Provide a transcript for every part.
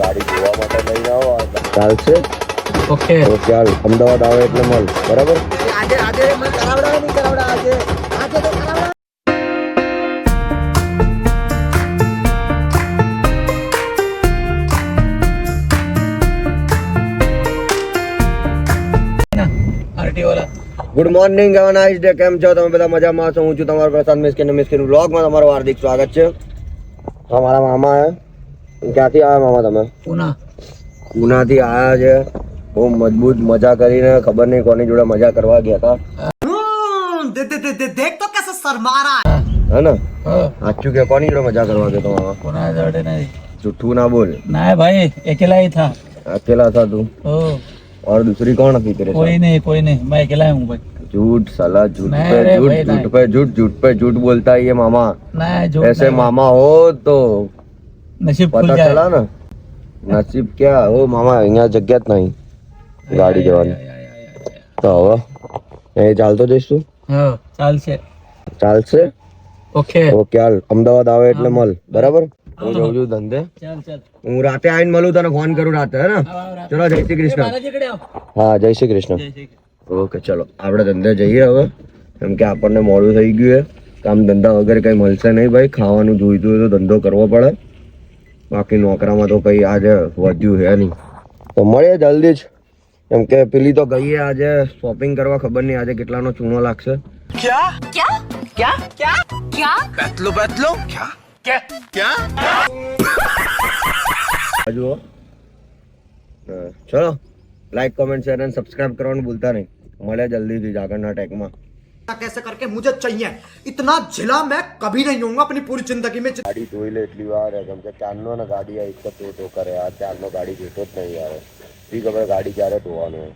ગાડી જોવા માટે લઈને આવો. ચાલશે ઓકે. તો ચાલ અમદાવાદ આવે એટલે મળ બરાબર? આજે આજે મને કરાવડા નહીં કરાવડા આજે? આજે તો કરાવડા good morning have nice day કેમ છો? તમે બધા મજામાં છો હું છું તમારો પ્રસાદ મિસ્કિન મિસ્કિન બ્લોગમાં તમારું હાર્દિક સ્વાગત છે. અમારા મામા હે. ક્યાંથી આવ્યા મામા તમે પુના ઉનાથી આવ્યા છે બહુ મજબૂત મજા કરીને ખબર નહીં કોની જોડે મજા કરવા ગયા હતા હે ને હા સાચું કે કોની જોડે મજા કરવા ગયા તો મામા પુના જોડે નહીં જુઠ્ઠું ના બોલ ના ભાઈ अकेला ही था अकेला था तू ओ और दूसरी कौन थी तेरे कोई साथ नहीं कोई नहीं मैं अकेला ही हूँ भाई झूठ साला झूठ नहीं पे रे झूठ भाई, झूठ नहीं। पे झूठ झूठ पे झूठ बोलता है ये मामा ना जो ऐसे मामा हो तो નસીબ ખુલ પતા ચલા ને નસીબ ક્યાં? ઓ મામા અહીંયા જગ્યા જ નહીં. ગાડી જવાની. તો હવે એ ચાલતો જઈશું હા ચાલશે. ચાલશે? ઓકે. ઓકે હાલ. અમદાવાદ આવે એટલે મળ બરાબર? હું જઉં છું ધંધે. હું રાતે આવીને મળું તને ફોન કરું રાતે હે ને ચલો જય શ્રી કૃષ્ણ. હા જય શ્રી કૃષ્ણ. ઓકે ચલો. આપણે ધંધે જઈએ હવે. કેમ કે આપણને મોડું થઈ ગયું છે. કામ ધંધા વગર કંઈ મળશે નહીં ભાઈ. ખાવાનું જોઈતું હોય તો ધંધો કરવો પડે. બાકી નોકરામાં તો કંઈ આજે વધ્યું છે નહીં. તો મળીએ જલ્દી જ. એમ કે પેલી તો ગઈએ આજે શોપિંગ કરવા ખબર નહીં આજે કેટલાનો ચૂનો લાગશે. જુઓ. હા, ચલો. લાઈક કોમેન્ટ શેર અને સબસ્ક્રાઇબ કરવાનું ભૂલતા નહીં. મળે જલ્દીથી જ આગળના ટેગમાં कैसे करके मुझे चाहिए इतना झिला मैं कभी नहीं होऊंगा अपनी पूरी जिंदगी में ગાડી ધોઈ લે એટલી વાર હે કેમ કે ચારનો ને ગાડી આ એક તો તો તો કરે આ ચારનો ગાડી ધોતો જ નહીં યાર ઠીક હવે ગાડી ક્યારે ધોવાનું હોય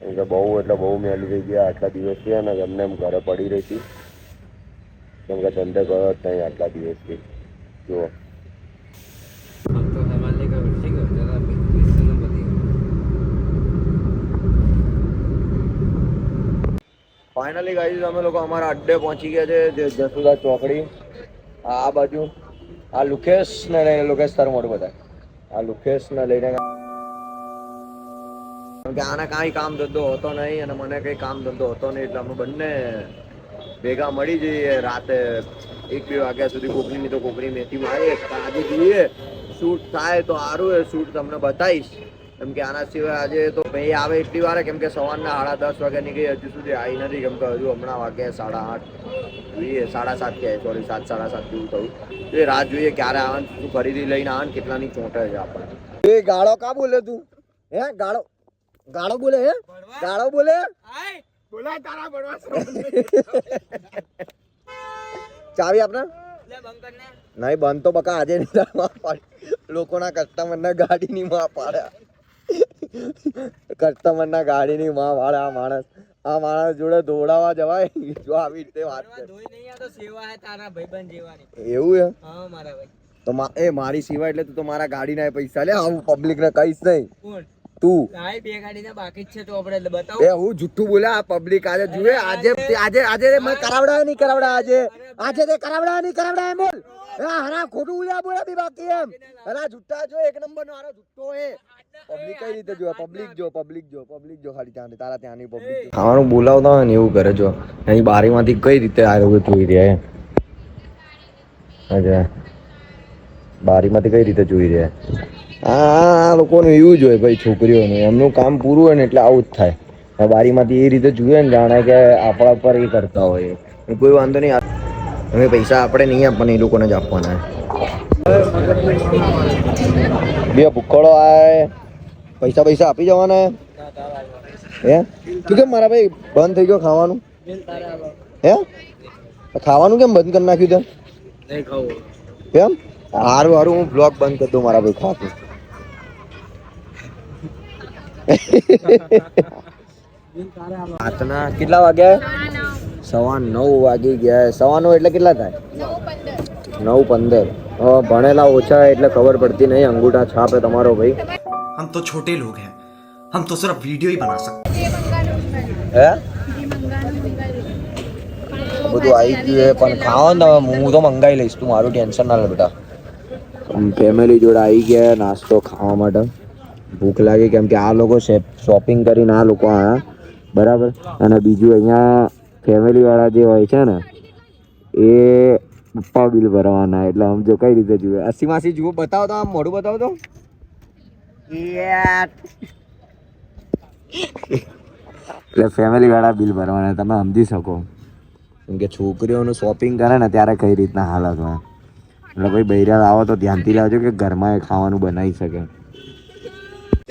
કેમ કે બહુ એટલે બહુ મેલી થઈ ગયા આટલા દિવસ થયા ને એમને એમ ઘરે પડી રહી હતી કેમ કે ધંધે ગયો જ નહીં આટલા દિવસથી જુઓ ફાઇનલી ગાઈઝ અમે લોકો અમારા અડ્ડે પહોંચી ગયા છે, જે જસુદા ચોકડી. આ બાજુ, આ લુકેશ ને લઈને લુકેશ તારું મોઢું બધા આ લુકેશ ને લઈને કે આને કાંઈ કામ ધંધો હતો નહીં અને મને કંઈ કામ ધંધો હતો નહીં, એટલે અમે બંને ભેગા મળી જઈએ રાતે એક બે વાગ્યા સુધી કોકરીની તો કોકરી મેથી મારીએ આજે જોઈએ. શૂટ થાય તો સારું, એ શૂટ તમને બતાવીશ. કેમ કે આના સિવાય આજે તો ભાઈ આવે એટલી વારે કેમ કે સવારના સાડા દસ વાગ્યા નીકળી હજુ સુધી આવી નથી કેમ કે હજુ હમણાં વાગ્યા સાડા આઠ. જોઈએ સાડા સાત કે સોરી સાત સાડા સાત જેવું થયું. તો એ રાત જોઈએ ક્યારે આવે ને શું ખરીદી લઈને આવે ને કેટલાની ચોંટે છે આપણને. એ ગાળો કા બોલે તું? હે ગાળો ગાળો બોલે હે? ગાળો બોલે? ચાવી આપના? નહીં બંધ તો બકા આજે નહીં તારે લોકોના કસ્ટમરના ગાડીની માં પાડ્યા. કસ્ટમરના ગાડીની માં વાળે આ માણસ આ માણસ જોડે દોડાવા જવાય? જો આવી રીતે વાત કરે. એવું હે મારા ભાઈ. તો એ મારી સિવાય એટલે તું તો મારા ગાડીના પૈસા લે હું પબ્લિક ને કહીશ નહીં. તું બે ગાડીના બાકી છે તો આપણે બતાવો. એ હું જુઠ્ઠું બોલ્યા આ પબ્લિક આજે જુએ આજે આજે આજે મેં કરાવડા નહીં કરાવડા આજે. આજે તે કરાવડા નહીં કરાવડા એમ બોલ. હા હરા ખોટું બોલ્યા બોલ્યા બી બાકી એમ. હરા જુઠ્ઠા જો એક નંબર નો હારા જુઠ્ઠો એ. પબ્લિક કઈ રીતે જો પબ્લિક જો પબ્લિક જો પબ્લિક જો ખાલી ત્યાં તારા ત્યાંની પબ્લિક ખાવાનું બોલાવતા હોય ને એવું કરે જો. એની બારીમાંથી કઈ રીતે આ લોકો જોઈ રહ્યા અચ્છા. બારીમાંથી કઈ રીતે જોઈ રહ્યા? આ લોકોનું એવું જ હોય ભાઈ છોકરીઓનું. એમનું કામ પૂરું હોય ને એટલે આવું જ થાય. બારીમાંથી એ રીતે જુએ ને જાણે કે આપણા પર એ કરતા હોય. કોઈ વાંધો નહીં. હવે પૈસા આપણે નહીં આપવાના એ લોકોને જ આપવાના. બે ભૂખડો આય. પૈસા પૈસા આપી જવાના. હે? તું કેમ મારા ભાઈ બંધ થઈ ગયો ખાવાનું? હે? ખાવાનું કેમ બંધ કરી નાખ્યું તે કેમ? હારું હારું હું બ્લોગ બંધ કરી દઉં મારા ભાઈ ખાતું. રાતના કેટલા વાગ્યા? સવા નવ વાગી ગયા. સવા નવ એટલે કેટલા થાય? નવ પંદર. ભણેલા ઓછા એટલે ખબર પડતી નહીં. અંગૂઠા છાપે તમારો ભાઈ. હમ તો છોટે લોગ હે. હમ તો સિર્ફ વિડિયો હી બના સકતે હે? બધું આવી ગયું છે પણ ખાવા ને હું તો મંગાવી લઈશ. તું મારું ટેન્શન ના લે બેટા. ફેમિલી જોડે આવી ગયા. નાસ્તો ખાવા માટે. ભૂખ લાગી કેમ કે આ લોકો શોપિંગ કરીને આ લોકો આવ્યા બરાબર? અને બીજું અહીંયા ફેમિલીવાળા જે હોય છે ને એ પપ્પા બિલ ભરવાના એટલે આમ જો કઈ રીતે જુએ. અસી માસી જુઓ બતાવો તો આમ મોઢું બતાવો તો. એટલે ફેમિલીવાળા બિલ ભરવાના તમે સમજી શકો. કેમ કે છોકરીઓનું શોપિંગ કરે ને ત્યારે કઈ રીતના હાલત હોય. એટલે ભાઈ બૈરા આવો તો ધ્યાનથી લાવજો કે ઘરમાં એ ખાવાનું બનાવી શકે.